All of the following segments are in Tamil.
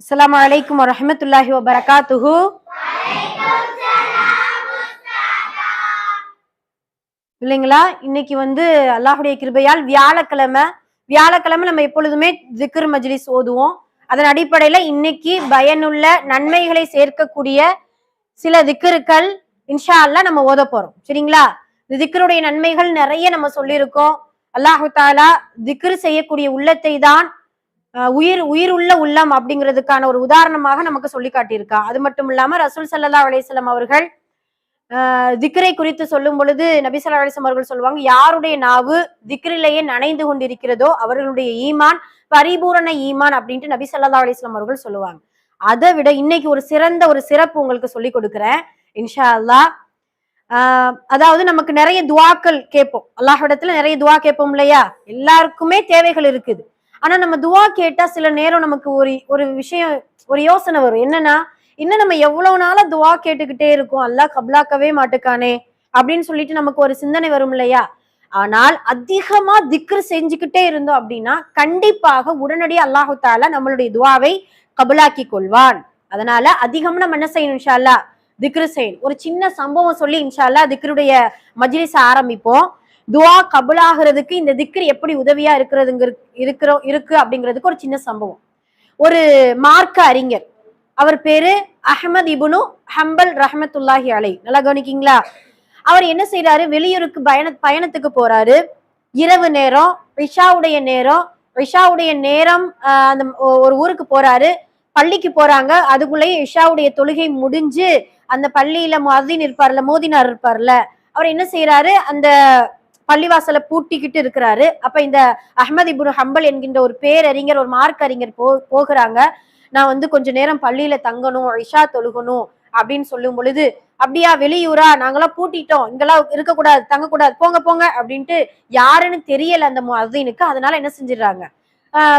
அஸ்லாம் வலைக்கம் வரமத்துல்லாஹி வபரகாத்துஹு. இல்லைங்களா? இன்னைக்கு வந்து அல்லாஹுடைய கிருபையால் வியாழக்கிழமை வியாழக்கிழமை நம்ம எப்பொழுதுமே திக்ர் மஜ்லிஸ் ஓதுவோம். அதன் அடிப்படையில இன்னைக்கு பயனுள்ள நன்மைகளை சேர்க்கக்கூடிய சில திக்கருக்கள் இன்ஷா அல்லா நம்ம ஓத போறோம். சரிங்களா? இந்த நன்மைகள் நிறைய நம்ம சொல்லியிருக்கோம். அல்லாஹு தாலா திக்ரு செய்யக்கூடிய உள்ளத்தை தான் உயிர் உயிர் உள்ள உள்ளம் அப்படிங்கிறதுக்கான ஒரு உதாரணமாக நமக்கு சொல்லி காட்டியிருக்கா. அது மட்டும் இல்லாம ரசூல் சல்லா அலிஸ்லாம் அவர்கள் திக்ரை குறித்து சொல்லும் பொழுது நபி ஸல்லல்லாஹு அவர்கள் சொல்லுவாங்க யாருடைய நாவு திக்ரிலேயே நனைந்து கொண்டிருக்கிறதோ அவர்களுடைய ஈமான் பரிபூரண ஈமான் அப்படின்ட்டு நபி ஸல்லல்லாஹு அலைஹி அவர்கள் சொல்லுவாங்க. அதை விட இன்னைக்கு ஒரு சிறந்த ஒரு சிறப்பு உங்களுக்கு சொல்லி கொடுக்குறேன். இன்ஷா அல்லாஹ். அதாவது நமக்கு நிறைய துவாக்கள் கேட்போம். அல்லாஹ் இடத்துல நிறைய துவா கேட்போம் இல்லையா? எல்லாருக்குமே தேவைகள் இருக்குது. ஆனா நம்ம துவா கேட்டா சில நேரம் நமக்கு ஒரு ஒரு விஷயம் ஒரு யோசனை வரும். என்னன்னா இன்னும் நம்ம எவ்வளவு நாளா துவா கேட்டுக்கிட்டே இருக்கோம்? அல்லாஹ் கப்லாக்கவே மாட்டுக்கானே அப்படின்னு சொல்லிட்டு நமக்கு ஒரு சிந்தனை வரும் இல்லையா? ஆனால் அதிகமா திக்ரு செஞ்சுக்கிட்டே இருந்தோம் அப்படின்னா கண்டிப்பாக உடனடியாக அல்லாஹு தாலா நம்மளுடைய துவாவை கபுலாக்கி கொள்வான். அதனால அதிகம் நம்ம என்ன செய்யணும் இன்ஷா திக்ரு செய்யணும். ஒரு சின்ன சம்பவம் சொல்லி இன்ஷால்லா திக்ருடைய மஜ்லிஸ் ஆரம்பிப்போம். துவா கபுலாகிறதுக்கு இந்த திக்ரு எப்படி உதவியா இருக்கிறதுங்க இருக்கிறோம் இருக்கு அப்படிங்கிறதுக்கு ஒரு சின்ன சம்பவம். ஒரு மார்க்க அறிஞர். அவர் பேரு அஹமத் இபுனு ஹம்பல் ரஹமத்துல்லாஹி அலை நல்லா கவனிக்கீங்களா? அவர் என்ன செய்யறாரு வெளியூருக்கு பயண பயணத்துக்கு போறாரு. இரவு நேரம் ரிஷாவுடைய நேரம் ரிஷாவுடைய நேரம் அந்த ஒரு ஊருக்கு போறாரு. பள்ளிக்கு போறாங்க. அதுக்குள்ளேயே இஷாவுடைய தொழுகை முடிஞ்சு அந்த பள்ளியில மதின் இருப்பார்ல மோதினார் இருப்பார்ல. அவர் என்ன செய்யறாரு அந்த பள்ளிவாசலை பூட்டிக்கிட்டு இருக்கிறாரு. அப்ப இந்த அஹமது இபுன் ஹம்பல் என்கின்ற ஒரு பேரறிஞர் ஒரு மார்க் அறிஞர் போ போகிறாங்க. நான் வந்து கொஞ்ச நேரம் பள்ளியில தங்கணும் இஷா தொழுகணும் அப்படின்னு சொல்லும் பொழுது அப்படியா வெளியூரா? நாங்களாம் பூட்டிட்டோம். இங்கெல்லாம் இருக்கக்கூடாது தங்கக்கூடாது. போங்க போங்க அப்படின்ட்டு யாருன்னு தெரியல அந்த அதீனுக்கு அதனால என்ன செஞ்சிடுறாங்க?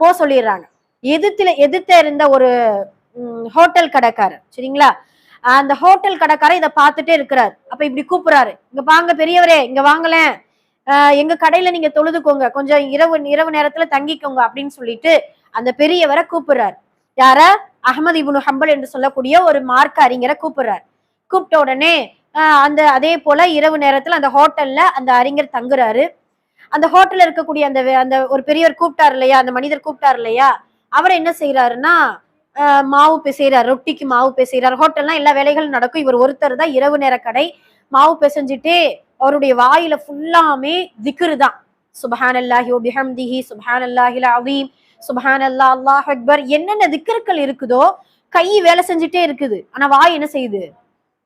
போ சொல்லிடுறாங்க. எதிர்த்துல எதிர்த்த இருந்த ஒரு ஹோட்டல் கடைக்காரர் சரிங்களா? அந்த ஹோட்டல் கடைக்காரர் இதை பார்த்துட்டே இருக்கிறார். அப்ப இப்படி கூப்பிடுறாரு. இங்க பாங்க பெரியவரே. இங்க வாங்கலேன் எங்க கடையில நீங்க தொழுதுக்கோங்க. கொஞ்சம் இரவு இரவு நேரத்துல தங்கிக்கோங்க அப்படின்னு சொல்லிட்டு அந்த பெரியவரை கூப்பிடுறார். யார? அகமது இபுனு ஹம்பல் என்று சொல்லக்கூடிய ஒரு மார்க்க அறிஞரை கூப்பிடுறாரு. கூப்பிட்ட உடனே ஆஹ் அந்த அதே போல இரவு நேரத்துல அந்த ஹோட்டல்ல அந்த அறிஞர் தங்குறாரு. அந்த ஹோட்டல்ல இருக்கக்கூடிய அந்த அந்த ஒரு பெரியவர் கூப்பிட்டார் இல்லையா? அந்த மனிதர் கூப்பிட்டார் இல்லையா? அவர் என்ன செய்யறாருன்னா மாவு பிசைறாரு ரொட்டிக்கு மாவு பிசைறாரு. ஹோட்டல்னா எல்லா வேலைகளும் நடக்கும். இவர் ஒருத்தர் தான் இரவு நேர கடை. மாவு பிசைஞ்சிட்டு அவருடைய வாயில ஃபுல்லாமே திக்ரு தான் சுபஹான் அல்லாஹி பிஹம்திஹி சுபஹான் அல்லாஹில் அவீம் சுபஹான் அல்லா அல்லாஹ் அக்பர். என்னென்ன திக்ருக்கள் இருக்குதோ கை வேலை செஞ்சுட்டே இருக்குது. ஆனா வாய் என்ன செய்யுது?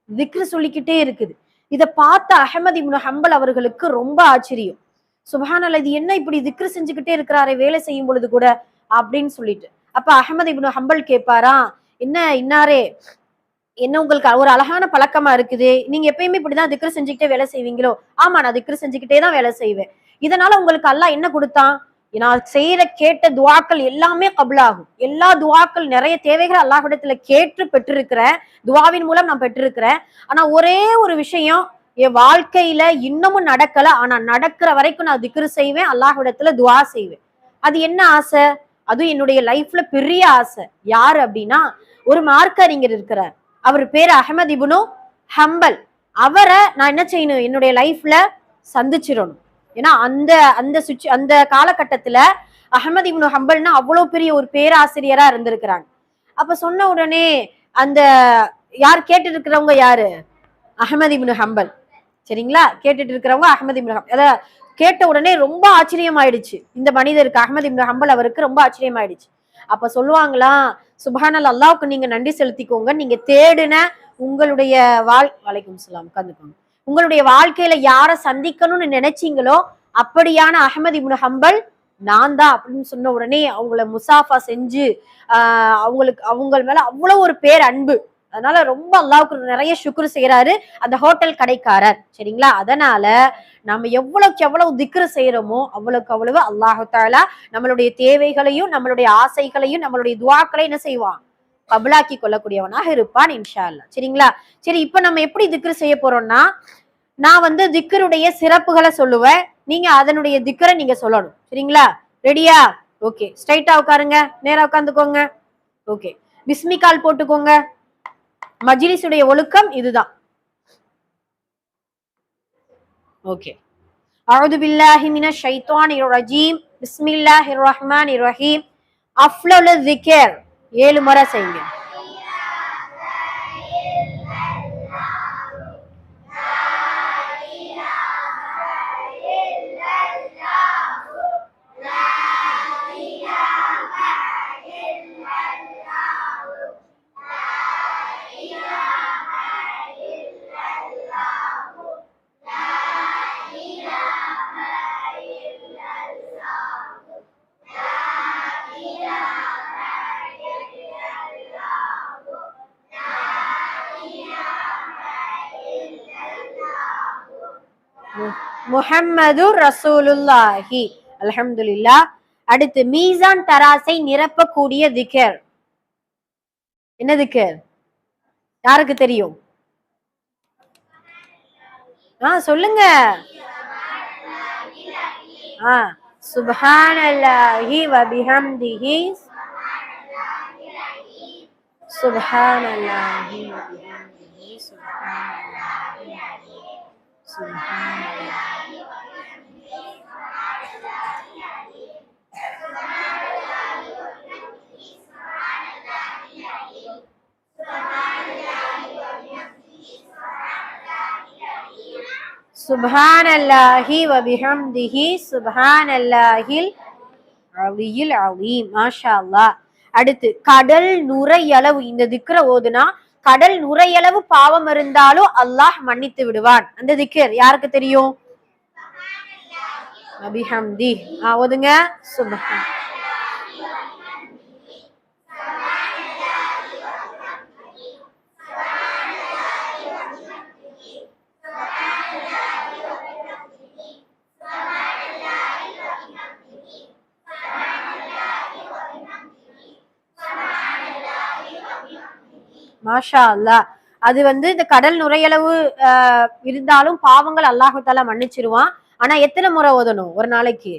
திக்ரு சொல்லிக்கிட்டே இருக்குது. இதை பார்த்த அஹமது இப்னு ஹம்பல் அவர்களுக்கு ரொம்ப ஆச்சரியம். சுபஹானல்லா இது என்ன இப்படி திக்ரு செஞ்சுக்கிட்டே இருக்கிறாரே வேலை செய்யும் பொழுது கூட அப்படின்னு சொல்லிட்டு. அப்ப அஹமது இப்னு ஹம்பல் கேட்பாரா? என்ன இன்னாரே என்ன உங்களுக்கு ஒரு அழகான பழக்கமா இருக்குது? நீங்க எப்பயுமே இப்படிதான் திக்ரு செஞ்சுக்கிட்டே வேலை செய்வீங்களோ? ஆமா நான் திக்ரு செஞ்சுக்கிட்டே தான் வேலை செய்வேன். இதனால உங்களுக்கு அல்லாஹ் என்ன கொடுத்தான் நான் செய்யற கேட்ட துவாக்கள் எல்லாமே கபுலாகும். எல்லா துவாக்கள் நிறைய தேவைகள் அல்லாஹிடத்துல கேட்டு பெற்றிருக்கிறேன். துவாவின் மூலம் நான் பெற்றிருக்கிறேன். ஆனா ஒரே ஒரு விஷயம் என் வாழ்க்கையில இன்னமும் நடக்கல. ஆனா நடக்கிற வரைக்கும் நான் திக்ரு செய்வேன் அல்லாஹிடத்துல துவா செய்வேன். அது என்ன ஆசை? அதுவும் என்னுடைய லைஃப்ல பெரிய ஆசை. யாரு அப்படின்னா ஒரு மார்க்கறிஞர் இருக்கிறார். அவர் பேர் அஹமது இபுனு ஹம்பல். அவரை நான் என்ன செய்யணும்? என்னுடைய லைஃப்ல சந்திச்சிடணும். ஏன்னா அந்த அந்த சுச்சு அந்த காலகட்டத்துல அஹமது இப்னு ஹம்பல்னா அவ்வளோ பெரிய ஒரு பேராசிரியரா இருந்திருக்கிறாங்க. அப்ப சொன்ன உடனே அந்த யார் கேட்டுட்டு இருக்கிறவங்க யாரு? அஹமது இப்னு ஹம்பல். சரிங்களா? கேட்டுட்டு இருக்கிறவங்க அஹமது இப்னு ஹம்பல் அதை கேட்ட உடனே ரொம்ப ஆச்சரியம் ஆயிடுச்சு இந்த மனிதருக்கு அஹமது இப்னு ஹம்பல் அவருக்கு ரொம்ப ஆச்சரியம் ஆயிடுச்சு அப்ப சொல்லுவாங்களா சுபானல் அல்லாவுக்கு நீங்க நன்றி செலுத்திக்கோங்க. நீங்க தேடின உங்களுடைய வாழ் வலைக்கும் சலாம் உட்காந்துக்கோங்க உங்களுடைய வாழ்க்கையில யாரை சந்திக்கணும்னு நினைச்சீங்களோ அப்படியான அஹமது இப்னு ஹம்பல் நான் தான் அப்படின்னு சொன்ன உடனே அவங்கள முசாஃபா செஞ்சு ஆஹ் அவங்களுக்கு அவங்க மேல அவ்வளவு ஒரு பேர் அன்பு. அதனால ரொம்ப அல்லாவுக்கு நிறைய சுக்குரு செய்யறாரு அந்த ஹோட்டல் கடைக்காரர். சரிங்களா? அதனால நம்ம எவ்வளவுக்கு எவ்வளவு திக்ரு செய்யறோமோ அவ்வளவுக்கு அவ்வளவு அல்லாஹாலா நம்மளுடைய தேவைகளையும் நம்மளுடைய ஆசைகளையும் நம்மளுடைய துவாக்களை என்ன செய்வான்? கபலாக்கி கொள்ளக்கூடியவனாக இருப்பான் இன்ஷா அல்லா சரிங்களா? சரி இப்ப நம்ம எப்படி திக்ரு செய்ய போறோம்னா நான் வந்து திக்கருடைய சிறப்புகளை சொல்லுவேன். நீங்க அதனுடைய திக்கரை நீங்க சொல்லணும். சரிங்களா? ரெடியா ஓகே ஸ்ட்ரைட்டா உட்காருங்க. நேரா உட்காந்துக்கோங்க. ஓகே பிஸ்மிகால் போட்டுக்கோங்க. மஜிலிஸுடைய ஒழுக்கம் இதுதான். ஓகே அவுது பில்லாஹி மின ஷைத்தானிர் ரஜீம் பிஸ்மில்லாஹிர் ரஹ்மானிர் ரஹீம் அஃப்லல் திக்ர் ஏழு முறை செய்யுங்க முஹம்மது ரசூலுல்லாஹி. அல்ஹம்துலில்லாஹ். அடுத்து மீசான் தராசை நிரப்பக்கூடிய திகர் என்ன திகர் யாருக்கு தெரியும்? ஆ சொல்லுங்க. ஆ சுபஹானல்லாஹி வ பிஹம்திஹி சுபஹானல்லாஹி வ பிஹம்திஹி சுப்ஹானல்லாஹி சுப்ஹானல்லாஹி வ பிஹம்திஹி அல்லாஹில் அலியில் அலீம் மாஷா அல்லா அடுத்து கடல் நுரையளவு இந்த திக்ர ஓதுனா கடல் நுரையளவு பாவம் இருந்தாலும் அல்லாஹ் மன்னித்து விடுவான். அந்த திக்கர் யாருக்கு தெரியும்? அபிஹம்தி. ஆ ஓதுங்க சுபஹான் மாஷா அல்லாஹ் அது வந்து இந்த கடல் நுரையளவு ஆஹ், இருந்தாலும் பாவங்கள் அல்லாஹால மன்னிச்சிருவான். ஆனா எத்தனை முறை ஓதணும் ஒரு நாளைக்கு?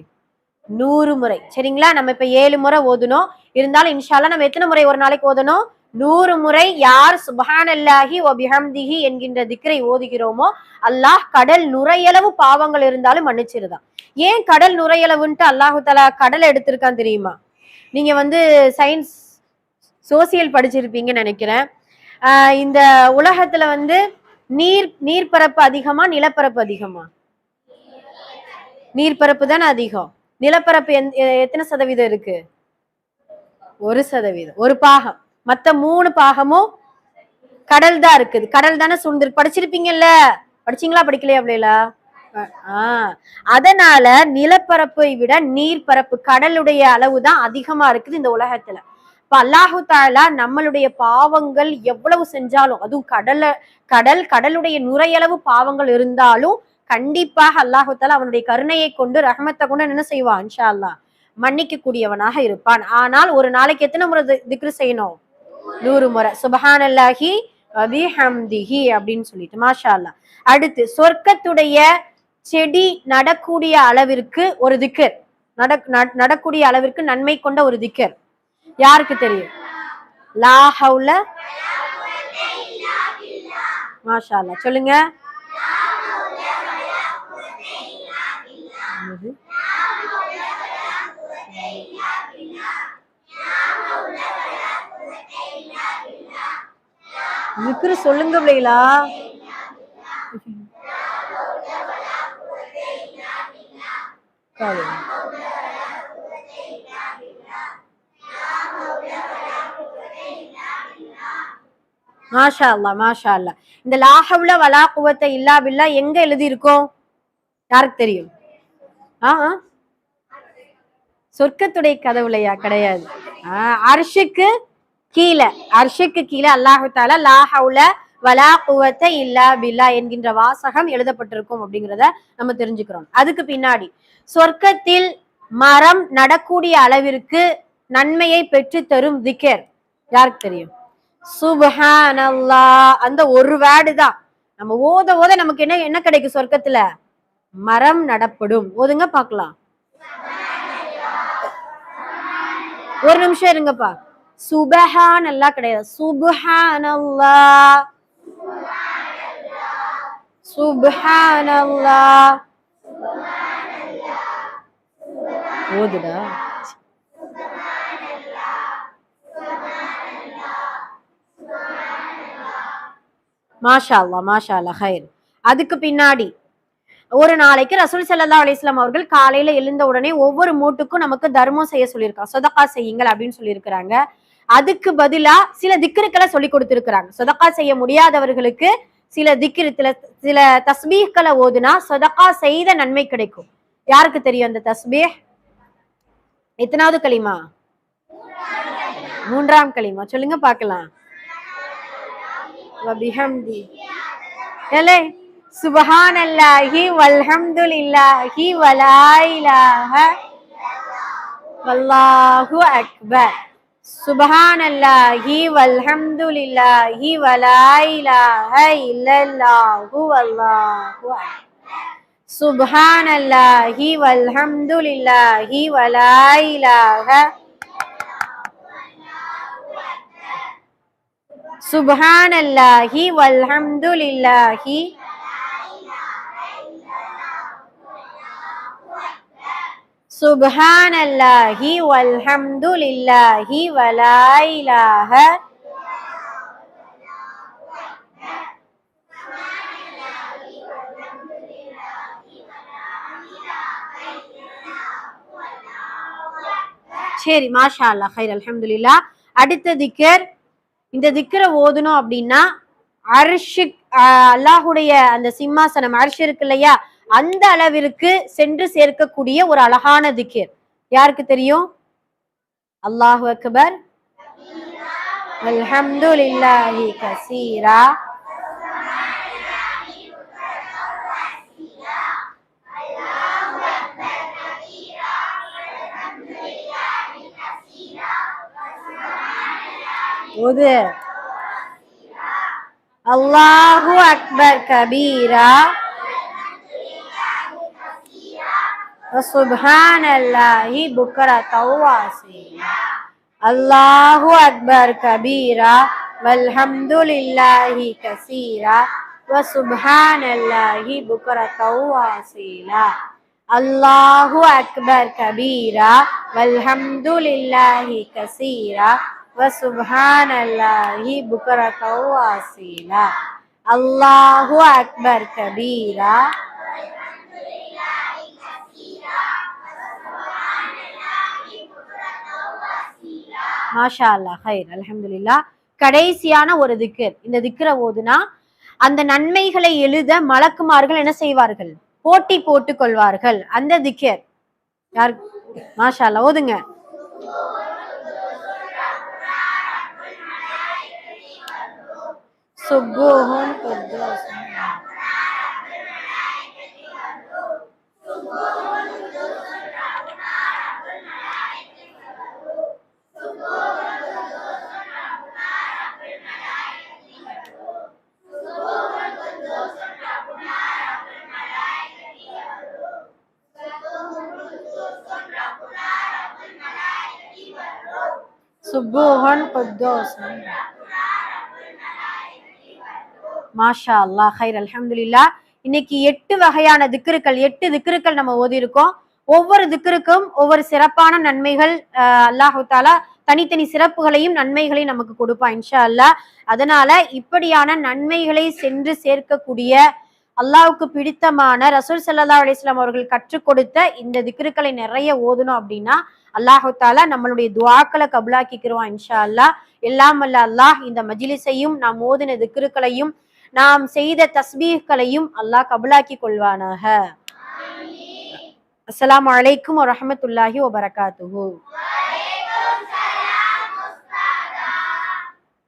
நூறு முறை. சரிங்களா? நம்ம இப்ப ஏழு முறை ஓதணும் இருந்தாலும் இன்ஷால்லா நம்ம எத்தனை முறை ஒரு நாளைக்கு ஓதணும்? நூறு முறை யார் சுபஹான் அல்லாஹி ஒபிஹம்திஹி என்கின்ற திக்ரை ஓதுகிறோமோ அல்லாஹ் கடல் நுரையளவு பாவங்கள் இருந்தாலும் மன்னிச்சிருதான். ஏன் கடல் நுரையளவுன்ட்டு அல்லாஹு தலா கடல் எடுத்திருக்கான் தெரியுமா? நீங்க வந்து சயின்ஸ் சோசியல் படிச்சிருப்பீங்கன்னு நினைக்கிறேன். இந்த உலகத்துல வந்து நீர் நீர்பரப்பு அதிகமா நிலப்பரப்பு அதிகமா? நீர்பரப்பு தானே அதிகம். நிலப்பரப்பு எந்- எத்தனை சதவீதம் இருக்கு? ஒரு சதவீதம். ஒரு பாகம். மத்த மூணு பாகமும் கடல் தான் இருக்குது. கடல் தானே சூழ்ந்திருக்கு. படிச்சிருப்பீங்கல்ல? படிச்சீங்களா? படிக்கலையா அப்படிலா ஆஹ் அதனால நிலப்பரப்பை விட நீர்பரப்பு கடலுடைய அளவு தான் அதிகமா இருக்குது இந்த உலகத்துல. இப்ப அல்லாஹு தாலா நம்மளுடைய பாவங்கள் எவ்வளவு செஞ்சாலும் அதுவும் கடல கடல் கடலுடைய நுரையளவு பாவங்கள் இருந்தாலும் கண்டிப்பாக அல்லாஹு தாலா அவனுடைய கருணையை கொண்டு ரஹமத்தை கொண்டு என்ன செய்வான்? இன்ஷா அல்லாஹ் மன்னிக்க கூடியவனாக இருப்பான். ஆனால் ஒரு நாளைக்கு எத்தனை முறை திக்ரு செய்யணும்? நூறு முறை. சுபஹானல்லாஹி அபிஹம்திஹி அப்படின்னு சொல்லிட்டு மாஷா அல்லாஹ் அடுத்து சொர்க்கத்துடைய செடி நடக்கூடிய அளவிற்கு ஒரு திக்கர் நட- நடக்கூடிய அளவிற்கு நன்மை கொண்ட ஒரு திக்கர் யாருக்கு தெரியும் லா ஹவுல மாஷா சொல்லுங்க என்னது? சொல்லுங்க பிள்ளைகளா காது. மாஷா அல்லா மாஷா அல்லா இந்த லாஹவுல வலா குவத்தை இல்லா பில்லா எங்க எழுதி இருக்கோம் யாருக்கு தெரியும்? ஆ சொர்க்கத்துடைய கதவுலையா? கிடையாது. ஆஹ் அர்ஷுக்கு கீழே அர்ஷுக்கு கீழே அல்லாஹு தாலா லாஹவுல வலா குவத்தை இல்லா பில்லா என்கின்ற வாசகம் எழுதப்பட்டிருக்கும் அப்படிங்கிறத நம்ம தெரிஞ்சுக்கிறோம். அதுக்கு பின்னாடி சொர்க்கத்தில் மரம் நடக்கூடிய அளவிற்கு நன்மையை பெற்று தரும் திகேர் யாருக்கு தெரியும்? சுபஹானல்லா அந்த ஒரு வேர்டு தான். நம்ம ஓத ஓத நமக்கு என்ன என்ன கிடைக்கும் சொர்க்கத்துல? மரம் நடப்படும். ஓதுங்க பாக்கலாம் ஒரு நிமிஷம் இருங்கப்பா. சுபஹான் அல்லா கிடையாது. சுபஹானல்லா சுபஹானல்லா ஓதுடா. மாஷா அல்லா மாஷா அல்லா ஹைர். அதுக்கு பின்னாடி ஒரு நாளைக்கு ரசூல் சல்லா அலிஸ்லாம் அவர்கள் காலையில எழுந்த உடனே ஒவ்வொரு மூட்டுக்கும் நமக்கு தர்மம் செய்ய சொல்லியிருக்காங்க. சொதக்கா செய்யுங்கள் அப்படின்னு சொல்லியிருக்கிறாங்க. அதுக்கு பதிலா சில திக்ருக்களை சொல்லி கொடுத்திருக்கிறாங்க. சொதக்கா செய்ய முடியாதவர்களுக்கு சில திக்ரு சில சில தஸ்பீஹ்களை ஓதுனா சொதக்கா செய்த நன்மை கிடைக்கும். யாருக்கு தெரியும் அந்த தஸ்பீஹ்? எத்தனாவது களிமா? மூன்றாம் களிமா. சொல்லுங்க பார்க்கலாம். வபிஹம்தி ஏலே சுபஹானல்லாஹி வல்ஹம்துலில்லாஹி வலா இலாஹ வல்லாஹு அக்பர் சுபஹானல்லாஹி வல்ஹம்துலில்லாஹி வலா இலாஹ இல்லல்லாஹு வல்லாஹு அக்பர் சுபஹானல்லாஹி வல்ஹம்துலில்லாஹி வலா சுபஹானல்லாஹி வல்ஹம்துலில்லாஹி. சுபஹானல்லாஹி வல்ஹம்துலில்லாஹி வலா இலாஹ. சரி மாஷா அல்லாஹ் ஹைர் அலமதுல்லா அடுத்த திக்கர் இந்த திக்கரை ஓதணும் அப்படின்னா அரிஷு அல்லாஹுடைய அந்த சிம்மாசனம் அரிஷ் இருக்கு இல்லையா? அந்த அளவிற்கு சென்று சேர்க்கக்கூடிய ஒரு அழகான திக்கர். யாருக்கு தெரியும்? அல்லாஹு அக்பர். அல்ஹம்துலில்லாஹி கசீரா. الله أكبر كبيرة سبحان الله بكرة واسية الله أكبر كبيرة والحمد لله كثيرة وسبحان الله بكرة واسيلا الله أكبر كبيرة والحمد لله كثيرة வசுபானல்லாஹி அல்லாஹு அக்பர் கபீரா. மாஷா ஹைர் அலமதுல்லா கடைசியான ஒரு திக்கர் இந்த திக்கரை ஓதுனா அந்த நன்மைகளை எழுத மலக்குமார்கள் என்ன செய்வார்கள்? போட்டி போட்டுக் கொள்வார்கள். அந்த திக்கர் யார்? மாஷா ஓதுங்க. Subuhun Kudus. Subuhon Kudus. Subuhon Kudus. மாஷா அல்லாஹ் ஹைர் அலமதுல்லா இன்னைக்கு எட்டு வகையான திக்ருக்கள் எட்டு திக்ருக்கள் நம்ம ஓதி இருக்கோம் ஒவ்வொரு திக்ருக்கும் ஒவ்வொரு சிறப்பான நன்மைகள் அல்லாஹு தாலா தனித்தனி சிறப்புகளையும் நன்மைகளையும் நமக்கு கொடுப்பான் இன்ஷா அல்லாஹ் அதனால இப்படியான நன்மைகளை சென்று சேர்க்கக்கூடிய அல்லாவுக்கு பிடித்தமான ரசூல் சல்லா அலிஸ்லாம் அவர்கள் கற்றுக் கொடுத்த இந்த திக்ருக்களை நிறைய ஓதணும் அப்படின்னா அல்லாஹு தாலா நம்மளுடைய துவாக்களை கபுலாக்கிக்கிறோம் இன்ஷா அல்லாஹ் எல்லாம் அல்ல அல்லாஹ் இந்த மஜ்லிஸையும் நாம் ஓதின திக்ருக்களையும் நாம் செய்த தஸ்பீகளையும் அல்லாஹ் கபுலாக்கி கொள்வானாக. அஸ்லாம் வலைக்கும் வரமத்துல்லாஹி வபரகாத்துஹூ